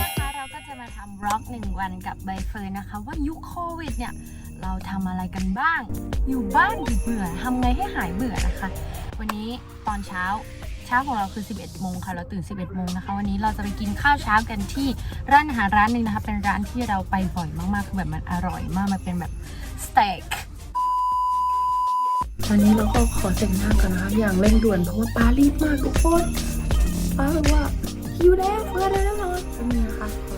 นะคะเราก็จะมาทำบล็อกหนึ่งวันกับใบเฟิร์นนะคะ ว่ายุคโควิดเนี่ย เราทำอะไรกันบ้าง อยู่บ้านอยู่เบื่อทำไงให้หายเบื่อนะคะ วันนี้ตอนเช้า ช้าของเราคือ 11 โมงค่ะ เราตื่น 11 โมงนะคะ วันนี้เราจะไปกินข้าวเช้ากันที่ร้านอาหารร้านหนึ่งนะคะ เป็นร้านที่เราไปบ่อยมากๆ คือแบบมันอร่อยมาก มันเป็นแบบสเต็กตอนนี้เราก็ขอแต่งหน้ากันนะคะอย่างเร่งด่วนเพราะว่าป้ารีบมากทุกคนป้าแบบว่าหิวแล้วเพื่อนแล้วนอนนี่นะคะ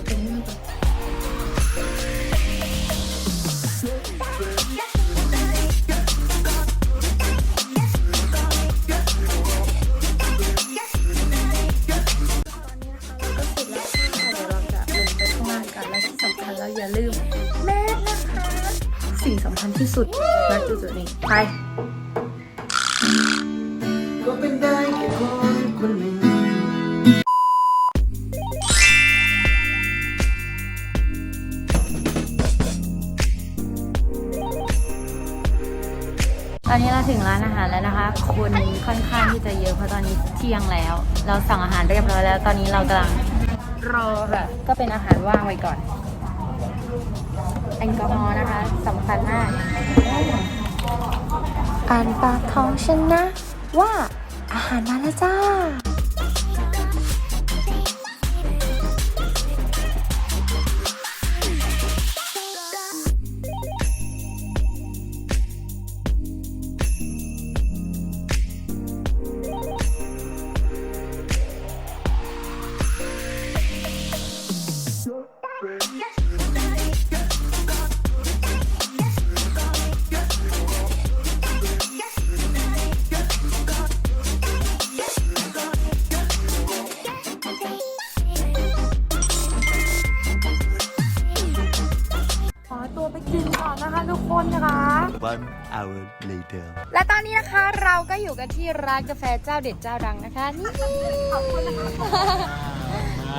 สิ่งสำคัญที่สุดณจุดๆนี้ไปก็เป็นได้แค่คนคนหนึ่งตอนนี้เราถึงร้านอาหารแล้วนะคะ คนค่อนข้างที่จะเยอะเพราะตอนนี้เที่ยงแล้ว เราสั่งอาหารเรียบร้อยแล้ว ตอนนี้เรากำลังรอค่ะ ก็เป็นอาหารว่างไว้ก่อนแอ ลกอฮอล์นะคะสำคัญมาก อ่านปากของฉันนะ ว่าอาหารมาแล้วจ้า One hour later. และตอนนี้นะคะเราก็อยู่กันที่ร้านกาแฟเจ้าเด็ดเจ้าดังนะคะนี่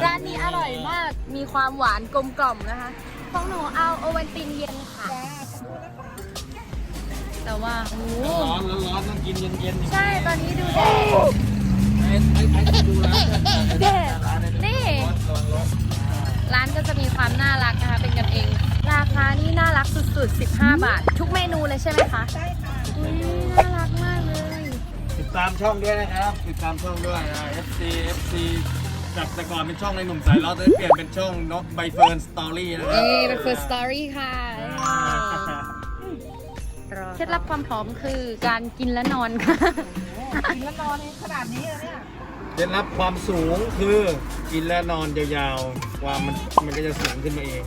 ร้านนี้อร่อยมากมีความหวานกลมกล่อมนะคะ ของหนูเอาโอวันตินเย็นค่ะ แต่ว่าโอ้โหร้อนร้อนร้อนต้องกินเย็นเย็นใช่ตอนนี้ดูแดดไอ้ไอ้ไอ้ดูร้านแดดนี่ร้านก็จะมีความน่ารักนะคะ เป็นกันเองรา คานี่น่ารักสุดๆ 15 บาท ทุกเมนูเลยใช่ไหมคะใช่ค่ะน่ารักมากเลย ติดตามช่องด้วยนะครับ ติดตามช่องด้วยนะ FC FC จากแต่ก่อนเป็นช่องในหนุ่มสายล้อตอนนี้เปลี่ยนเป็นช่องนกใบเฟิร์นสตอรี่นะครับเอ้เป็น first story ค่ะเคล็ดลับความพร้อมคือการกินและนอนค่ะได้รับความสูงคือกินและนอนยาวๆ ความมันมันก็จะสูงขึ้นมาเอง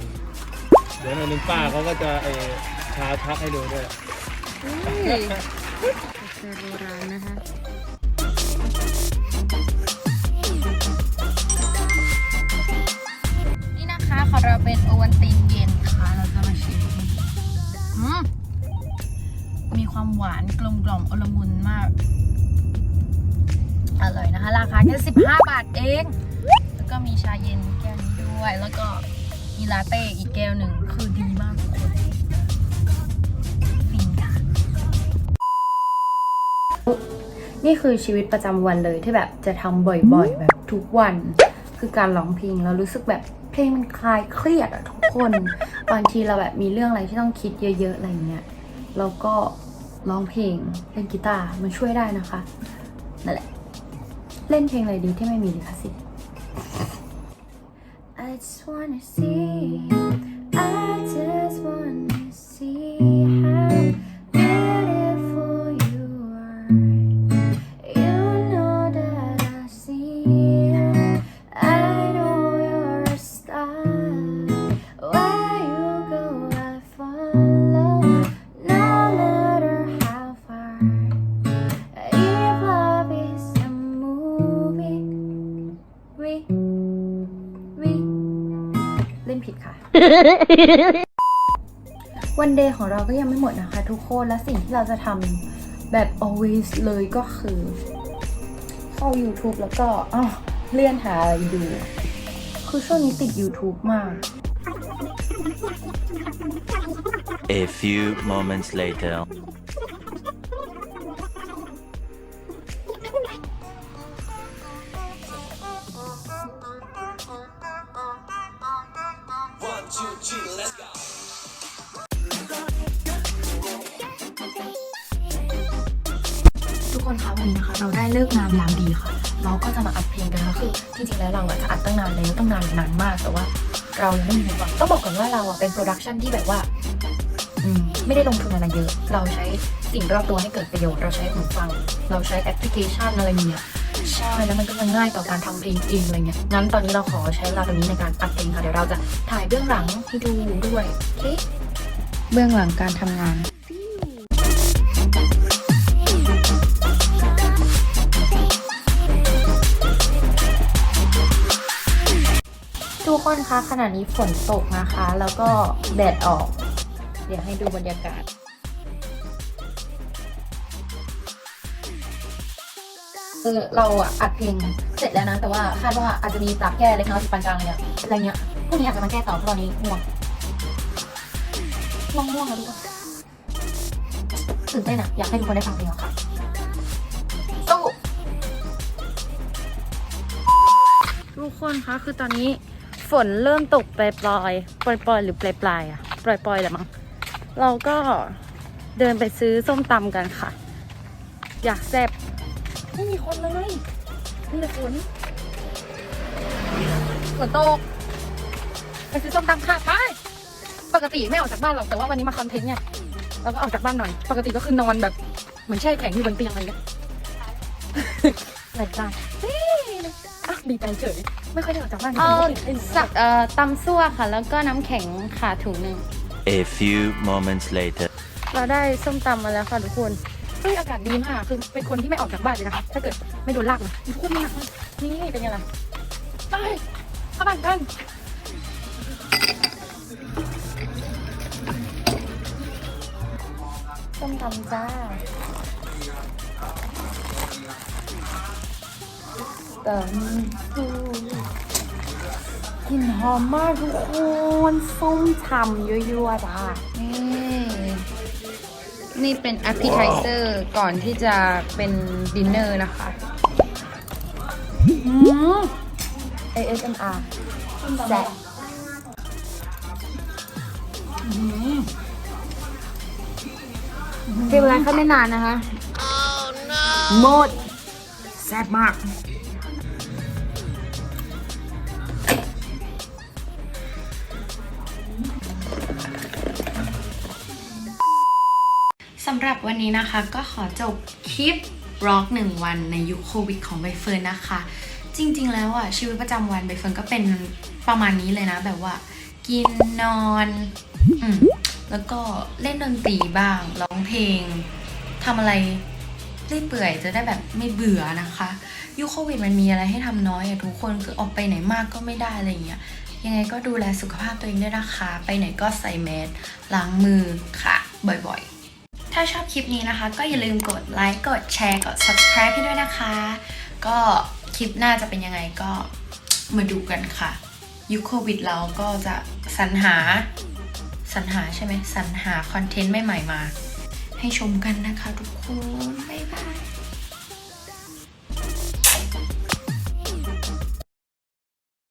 เดี๋ยวหนึ่งป้าเขาก็จะไอชาชักให้ดูด้วยเจอโบราณนะคะนี่นะคะของเราเป็นโอวันตินเย็นค่ะเราจะมาชิมอืมมีความหวานกลมกล่อมอลมุนมาก อร่อยนะคะ ราคาแค่15 บาทเอง แล้วก็มีชาเย็นแก้วนี้ด้วยแล้วก็ มีลาเต้อีกแก้วหนึ่งคือดีมากทุกคนฟินค่ะ นี่คือชีวิตประจำวันเลยที่แบบจะทำบ่อยๆ แบบทุกวัน คือการร้องเพลงเรารู้สึกแบบเพลงมันคลายเครียดอะทุกคนบางทีเราแบบมีเรื่องอะไรที่ต้องคิดเยอะๆอะไรเงี้ยเราก็ร้องเพลงเล่นกีตาร์มันช่วยได้นะคะนั่นแหละเล่นเพลงอะไรดีที่ไม่มีลิขสิทธิ์ just wanna see. I just wanna see นผิดค่ะ วันเดย์ของเราก็ยังไม่หมดนะคะทุกคน และสิ่งที่เราจะทำแบบ always เลยก็คือ เข้า YouTube แล้วก็อะเลื่อนหาอะไรดู คือช่วงนี้ติด YouTube มาก A few moments later. วันนี้นะคะเราได้เลิกงามยามดีค่ะ เราก็จะมาอัดเพลงกันคือที่จริงแล้วเราอะจะอัดตั้งนานแล้วตั้งนานนานมากแต่ว่า เรายังไม่มีหวังต้องบอกก่อนว่าเราอะเป็นโปรดักชันที่แบบว่าอืมไม่ได้ลงทุนอะไรเยอะ เราใช้สิ่งรอบตัวให้เกิดประโยชน์ เราใช้หูฟัง เราใช้แอปพลิเคชันอะไรเงี้ยใช่แล้วมันก็ง่ายต่อการทำเพลงเองอะไรเงี้ย งั้นตอนนี้เราขอใช้เวลาตรงนี้ในการอัดเพลงค่ะ เดี๋ยวเราจะถ่ายเบื้องหลังให้ดูด้วย โอเค เบื้องหลังการทำงาน คนคะขณะนี้ฝนตกนะคะ แล้วก็แดดออก เดี๋ยวให้ดูบรรยากาศคือเราอัดเพลงเสร็จแล้วนะ แต่ว่าคาดว่าอาจจะมีปรับแก้เล็กน้อยปานกลางเนี่ยอะไรเงี้ยพรุ่งนี้อาจจะมาแก้ต่อเพราะตอนนี้ง่วงง่วงง่วงแล้วทุกคนตื่นเต้นอะอยากให้ทุกคนได้ฟังเพลงอค่ะสู้ทุกคนคะคือตอนนี้ ฝนเริ่มตกปลายปลอยปลอยปลอยหรือปลายปลายอะปลอยปลอยแหละมั้งเราก็เดินไปซื้อส้มตำกันค่ะ อยากแซ่บไม่มีคนเลยมีแต่ฝนฝนตกไปซื้อส้มตำค่ะไปปกติไม่ออกจากบ้านหรอกแต่ว่าวันนี้มาคอนเทนต์เนี่ยเราก็ออกจากบ้านหน่อย ปกติก็คือนอนแบบเหมือนแช่แข็งอยู่บนเตียงอะไรเงี้ยรายกาเฮ้ย ดีใจเฉย ไม่ค่อยได้ออกจากบ้านเอาไม่ได้สักเอ่อตำซั่วค่ะ แล้วก็น้ำแข็งค่ะถุงหนึ่ง A few moments later. เราได้ส้มตำมาแล้วค่ะทุกคนเฮ้ยอากาศดีมาก คือเป็นคนที่ไม่ออกจากบ้านเลยนะคะ ถ้าเกิดไม่โดนลากมาทุกคนนี่นี่เป็นไงล่ะไปเข้าบ้านกัน ส้มตำจ้า ตำปูกลิ่นหอมมากทุกคนส้มฉ่ำยั่วๆจ้านี่นี่เป็น appetizer ก่อนที่จะเป็นดินเนอร์นะคะ ASMR แซ่บเป็นเวลาแค่ไม่นานนะคะ หมด แซ่บมากำหรับวันนี้นะคะ ก็ขอจบคลิปร็อกหนึ่งวันในยุคโควิดของใบเฟิร์นนะคะ จริง ๆ แล้วอะชีวิตประจำวันใบเฟิร์นก็เป็นประมาณนี้เลยนะ แบบว่า กินนอนอแล้วก็เล่นดนตรีบ้างร้องเพลงทำอะไรเรื่อยเปื่อยจะได้แบบไม่เบื่อนะคะ ยุคโควิดมันมีอะไรให้ทำน้อยอะทุกคนคือออกไปไหนมากก็ไม่ได้อะไรอย่างเงี้ยยังไงก็ดูแลสุขภาพตัวเองด้วยนะคะ ไปไหนก็ใส่แมสล้างมือค่ะ บ่อยๆ ถ้าชอบคลิปนี้นะคะ ก็อย่าลืมกดไลค์ กดแชร์ กด subscribe ให้ด้วยนะคะ ก็คลิปหน้าจะเป็นยังไงก็มาดูกันค่ะ ยุคโควิดเราก็จะสรรหาสรรหาใช่ไหมสรรหาคอนเทนต์ใหม่ๆมา ให้ชมกันนะคะทุกคน บ๊ายบาย